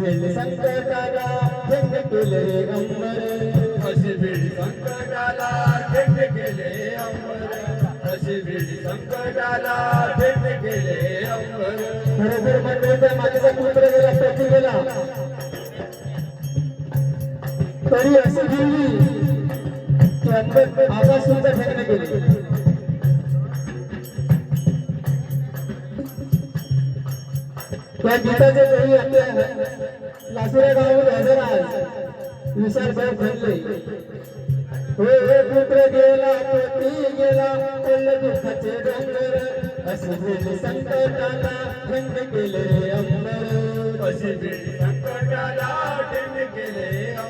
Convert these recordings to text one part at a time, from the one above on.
संकटाला जंग केले अंबर अशी भीड संकटाला जंग केले अंबर. अशी भीड संकटाला जंग केले अंबर बरोबर म्हणजे माझ्या तरी अशी गेली की अंबर आकाश सुद्धा त्या गीताचे कवी आपल्या लासुऱ्या हजर आज विशाल साहेब पुत्र गेला पती गेला पडलं दुःखाचे डोंगर असे गेले संकटाला थंड केले. अंबर अशी संकटाला अंबर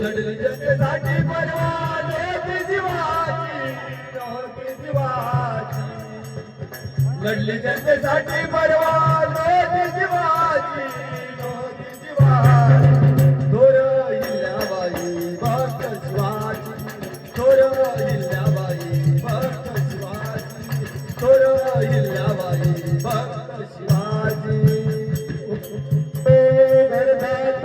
लढली जनतेसाठी परवा नव्हती जीवाची नव्हती जीवाची. लढली जनतेसाठी परवा नव्हती जीवाची नव्हती जीवाची. थोर हिल्याबाई भक्त शिवाची. थोर हिल्याबाई भक्त शिवाची. थोर हिल्याबाई भक्त शिवाजी गर्भात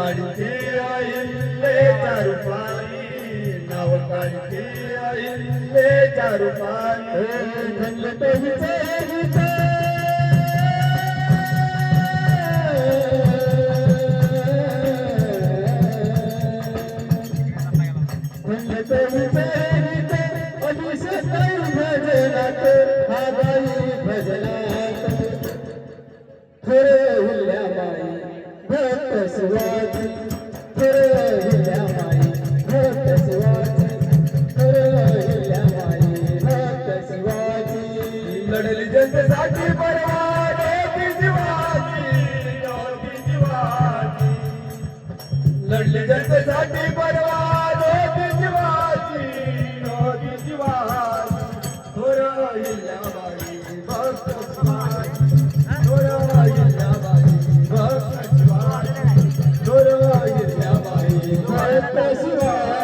काढती आई ले चारू पाणी नाव काढती आई ले चारू पाणी अभिषेक भजनात हा बाई भजनात. खरे भक्त शिवाजी खरे É impressionante.